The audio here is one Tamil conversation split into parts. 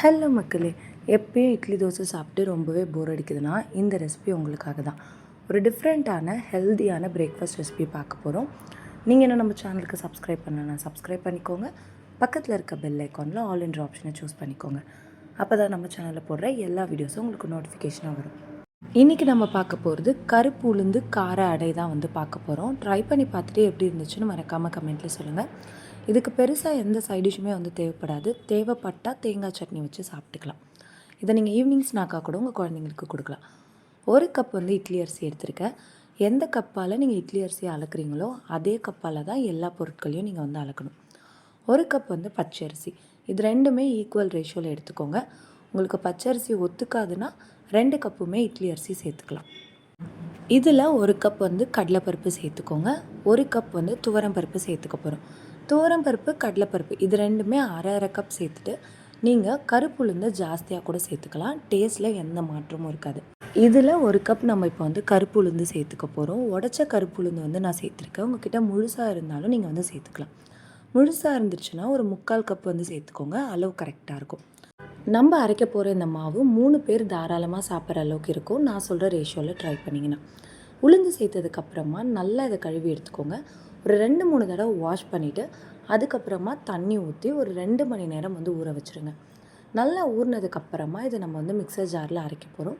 ஹலோ மக்களே எப்பயும் இட்லி தோசை சாப்பிட்டு ரொம்பவே போர் அடிக்குதுன்னா இந்த ரெசிபி உங்களுக்காக தான். ஒரு டிஃப்ரெண்ட்டான ஹெல்த்தியான பிரேக்ஃபாஸ்ட் ரெசிபி பார்க்க போகிறோம் நீங்கள் என்ன நம்ம சேனலுக்கு சப்ஸ்கிரைப் பண்ணலாம் சப்ஸ்கிரைப் பண்ணிக்கோங்க. பக்கத்தில் இருக்க பெல் ஐக்கானில் ஆல் இன்ட்ரு ஆப்ஷனை சூஸ் பண்ணிக்கோங்க. அப்போ தான் நம்ம சேனலில் போடுற எல்லா வீடியோஸும் உங்களுக்கு நோட்டிஃபிகேஷனாக வரும். இன்றைக்கி நம்ம பார்க்க போகிறது கருப்பு உளுந்து கார அடை தான் வந்து பார்க்க போகிறோம் ட்ரை பண்ணி பார்த்துட்டு எப்படி இருந்துச்சுன்னு மறக்காமல் கமெண்ட்டில் சொல்லுங்கள் இதுக்கு பெருசாக எந்த சைடிஷுமே வந்து தேவைப்படாது. தேவைப்பட்டால் தேங்காய் சட்னி வச்சு சாப்பிட்டுக்கலாம். இதை நீங்கள் ஈவினிங் ஸ்நாக்காக கூட உங்கள் குழந்தைங்களுக்கு கொடுக்கலாம். ஒரு கப் வந்து இட்லி அரிசி எடுத்திருக்கேன் எந்த கப்பால் நீங்கள் இட்லி அரிசியை அளக்குறீங்களோ அதே கப்பால் தான் எல்லா பொருட்களையும் நீங்கள் வந்து அளக்கணும். ஒரு கப் வந்து பச்சரிசி இது ரெண்டுமே ஈக்குவல் ரேஷியோவில் எடுத்துக்கோங்க. உங்களுக்கு பச்சரிசி ஒத்துக்காதுன்னா ரெண்டு கப்புமே இட்லி அரிசி சேர்த்துக்கலாம். இதில் ஒரு கப் வந்து கடலைப்பருப்பு சேர்த்துக்கோங்க. ஒரு கப் வந்து துவரம்பருப்பு சேர்த்துக்க போகிறோம் துவரம்பருப்பு கடலைப்பருப்பு இது ரெண்டுமே அரை அரை கப் சேர்த்துட்டு நீங்கள் கருப்புளுந்து ஜாஸ்தியாக கூட சேர்த்துக்கலாம். டேஸ்ட்டில் எந்த மாற்றமும் இருக்காது. இதில் ஒரு கப் நம்ம இப்போ வந்து கருப்பு உளுந்து சேர்த்துக்க போகிறோம் உடச்ச கருப்பு உளுந்து வந்து நான் சேர்த்துருக்கேன். உங்ககிட்ட முழுசாக இருந்தாலும் நீங்கள் வந்து சேர்த்துக்கலாம். முழுசாக இருந்துச்சுன்னா ஒரு முக்கால் கப் வந்து சேர்த்துக்கோங்க. அளவு கரெக்டாக இருக்கும். நம்ம அரைக்க போகிற இந்த மாவு மூணு பேர் தாராளமாக சாப்பிட்ற அளவுக்கு இருக்கும். நான் சொல்கிற ரேஷியோவில் ட்ரை பண்ணிங்கன்னா. உளுந்து சேர்த்ததுக்கப்புறமா நல்லா இதை கழுவி எடுத்துக்கோங்க. ஒரு ரெண்டு மூணு தடவை வாஷ் பண்ணிவிட்டு அதுக்கப்புறமா தண்ணி ஊற்றி ஒரு ரெண்டு மணி நேரம் வந்து ஊற வச்சுருங்க. நல்லா ஊறினதுக்கப்புறமா இதை நம்ம வந்து மிக்சர் ஜாரில் அரைக்க போகிறோம்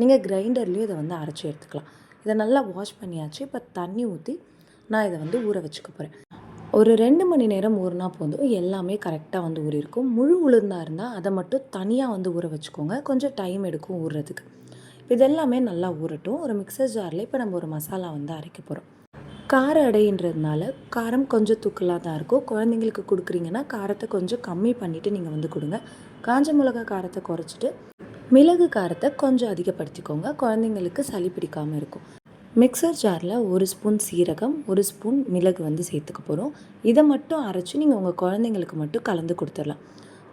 நீங்கள் கிரைண்டர்லேயும் இதை வந்து அரைச்சி எடுத்துக்கலாம். இதை நல்லா வாஷ் பண்ணியாச்சு. இப்போ தண்ணி ஊற்றி நான் இதை வந்து ஊற வச்சுக்க போகிறேன் ஒரு ரெண்டு மணி நேரம் ஊறினா போதும். எல்லாமே கரெக்டாக வந்து ஊறியிருக்கும். முழு உளுந்தாக இருந்தால் அதை மட்டும் தனியாக வந்து ஊற வச்சுக்கோங்க. கொஞ்சம் டைம் எடுக்கும் ஊறுறதுக்கு. இப்போ இதெல்லாமே நல்லா ஊறட்டும். ஒரு மிக்சர் ஜாரில் இப்போ நம்ம ஒரு மசாலா வந்து அரைக்க போகிறோம் கார அடைன்றதுனால காரம் கொஞ்சம் தூக்கலாக தான் இருக்கும். குழந்தைங்களுக்கு கொடுக்குறீங்கன்னா காரத்தை கொஞ்சம் கம்மி பண்ணிவிட்டு நீங்கள் வந்து கொடுங்க. காஞ்ச மிளகா காரத்தை குறைச்சிட்டு மிளகு காரத்தை கொஞ்சம் அதிகப்படுத்திக்கோங்க. குழந்தைங்களுக்கு சளி பிடிக்காமல் இருக்கும். மிக்சர் ஜாரில் ஒரு ஸ்பூன் சீரகம் ஒரு ஸ்பூன் மிளகு வந்து சேர்த்துக்க போகிறோம் இதை மட்டும் அரைச்சி நீங்கள் உங்கள் குழந்தைங்களுக்கு மட்டும் கலந்து கொடுத்துடலாம்.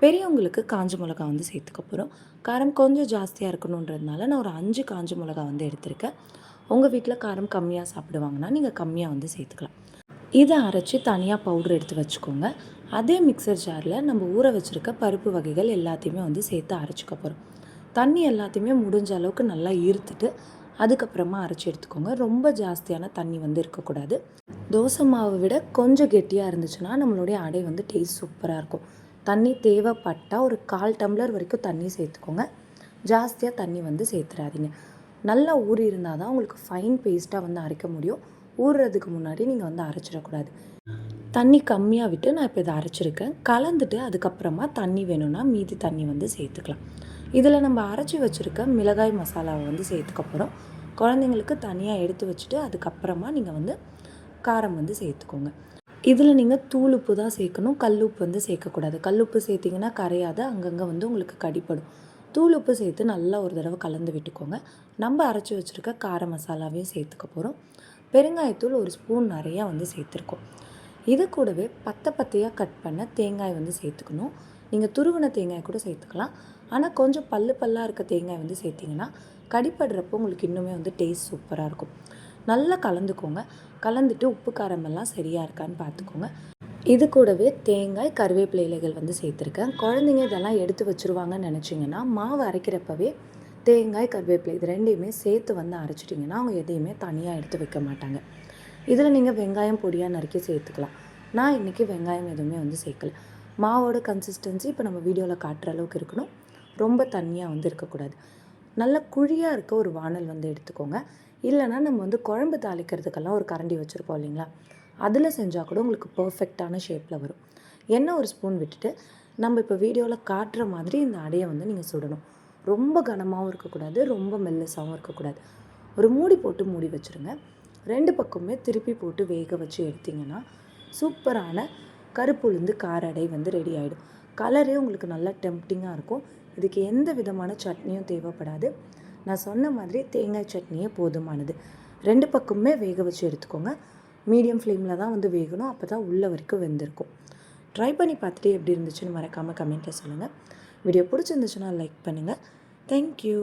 பெரியவங்களுக்கு காஞ்ச மிளகா வந்து சேர்த்துக்க போகிறோம் காரம் கொஞ்சம் ஜாஸ்தியாக இருக்கணுன்றதுனால நான் ஒரு அஞ்சு காஞ்ச மிளகா வந்து எடுத்திருக்கேன். உங்கள் வீட்டில் காரம் கம்மியாக சாப்பிடுவாங்கன்னா நீங்கள் கம்மியாக வந்து சேர்த்துக்கலாம். இதை அரைச்சி தனியாக பவுடர் எடுத்து வச்சுக்கோங்க. அதே மிக்சர் ஜாரில் நம்ம ஊற வச்சுருக்க பருப்பு வகைகள் எல்லாத்தையுமே வந்து சேர்த்து அரைச்சிக்க போகிறோம் தண்ணி எல்லாத்தையுமே முடிஞ்ச அளவுக்கு நல்லா ஈர்த்துட்டு அதுக்கப்புறமா அரைச்சி எடுத்துக்கோங்க. ரொம்ப ஜாஸ்தியான தண்ணி வந்து இருக்கக்கூடாது. தோசை மாவை விட கொஞ்சம் கெட்டியாக இருந்துச்சுன்னா நம்மளுடைய அடை வந்து டேஸ்ட் சூப்பராக இருக்கும். தண்ணி தேவைப்பட்டால் ஒரு கால் டம்ளர் வரைக்கும் தண்ணி சேர்த்துக்கோங்க. ஜாஸ்தியாக தண்ணி வந்து சேர்த்துறாதீங்க. நல்லா ஊறி இருந்தால் தான் உங்களுக்கு ஃபைன் பேஸ்ட்டாக வந்து அரைக்க முடியும். ஊறுறதுக்கு முன்னாடி நீங்கள் வந்து அரைச்சிடக்கூடாது. தண்ணி கம்மியாக விட்டு நான் இப்போ இதை அரைச்சிருக்கேன். கலந்துட்டு அதுக்கப்புறமா தண்ணி வேணும்னா மீதி தண்ணி வந்து சேர்த்துக்கலாம். இதில் நம்ம அரைச்சி வச்சுருக்க மிளகாய் மசாலாவை வந்து சேர்த்துக்க போகிறோம் குழந்தைங்களுக்கு தனியாக எடுத்து வச்சுட்டு அதுக்கப்புறமா நீங்கள் வந்து காரம் வந்து சேர்த்துக்கோங்க. இதில் நீங்கள் தூள் உப்பு தான் சேர்க்கணும். கல் உப்பு வந்து சேர்க்கக்கூடாது. கல் உப்பு சேர்த்திங்கன்னா கரையாது. அங்கங்கே வந்து உங்களுக்கு கடிப்படும். தூள் உப்பு சேர்த்து நல்லா ஒரு தடவை கலந்து விட்டுக்கோங்க. நம்ம அரைச்சி வச்சுருக்க கார மசாலாவையும் சேர்த்துக்க போகிறோம் பெருங்காயத்தூள் ஒரு ஸ்பூன் நிறையா வந்து சேர்த்துருக்கோம். இது கூடவே பத்தை பத்தையாக கட் பண்ண தேங்காய் வந்து சேர்த்துக்கணும். நீங்கள் துருவின தேங்காய் கூட சேர்த்துக்கலாம். ஆனால் கொஞ்சம் பல்லு பல்லாக இருக்க தேங்காய் வந்து சேர்த்திங்கன்னா கடிப்படுறப்போ உங்களுக்கு இன்னுமே வந்து டேஸ்ட் சூப்பராக இருக்கும். நல்லா கலந்துக்கோங்க. கலந்துட்டு உப்பு காரமெல்லாம் சரியாக இருக்கான்னு பார்த்துக்கோங்க. இது கூடவே தேங்காய் கருவேப்பிலை இலைகள் வந்து சேர்த்துருக்கேன். குழந்தைங்க இதெல்லாம் எடுத்து வச்சுருவாங்கன்னு நினச்சிங்கன்னா மாவு அரைக்கிறப்பவே தேங்காய் கருவேப்பிலை இது ரெண்டையுமே சேர்த்து வந்து அரைச்சிட்டிங்கன்னா அவங்க எதையுமே தனியாக எடுத்து வைக்க மாட்டாங்க. இதில் நீங்கள் வெங்காயம் பொடியாக நறுக்கி சேர்த்துக்கலாம். நான் இன்றைக்கி வெங்காயம் எதுவுமே வந்து சேர்க்கல. மாவோட கன்சிஸ்டன்சி இப்போ நம்ம வீடியோவில் காட்டுற அளவுக்கு இருக்கணும். ரொம்ப தண்ணியாக வந்து இருக்கக்கூடாது. நல்ல குழியாக இருக்க ஒரு வானல் வந்து எடுத்துக்கோங்க. இல்லைனா நம்ம வந்து குழம்பு தாளிக்கிறதுக்கெல்லாம் ஒரு கரண்டி வச்சுருப்போம் இல்லைங்களா? அதில் செஞ்சால் கூட உங்களுக்கு பர்ஃபெக்டான ஷேப்பில் வரும். எண்ணெய் ஒரு ஸ்பூன் விட்டுட்டு நம்ம இப்போ வீடியோவில் காட்டுற மாதிரி இந்த அடையை வந்து நீங்கள் சுடணும். ரொம்ப கனமாகவும் இருக்கக்கூடாது ரொம்ப மெல்லஸாகவும் இருக்கக்கூடாது. ஒரு மூடி போட்டு மூடி வச்சுருங்க. ரெண்டு பக்கமுமே திருப்பி போட்டு வேக வச்சு எடுத்திங்கன்னா சூப்பரான கருப்புளுந்து கார அடை வந்து ரெடி ஆகிடும் கலரே உங்களுக்கு நல்லா டெம்ப்டிங்காக இருக்கும். இதுக்கு எந்த விதமான சட்னியும் தேவைப்படாது. நான் சொன்ன மாதிரி தேங்காய் சட்னியே போதுமானது. ரெண்டு பக்கமுமே வேக வச்சு எடுத்துக்கோங்க. மீடியம் ஃப்ளேமில் தான் வந்து வேகணும். அப்போ தான் உள்ள வரைக்கும் வெந்திருக்கும். ட்ரை பண்ணி பார்த்துட்டு எப்படி இருந்துச்சுன்னு மறக்காமல் கமெண்ட்டில் சொல்லுங்கள் வீடியோ பிடிச்சிருந்துச்சுன்னா லைக் பண்ணுங்கள் தேங்க்யூ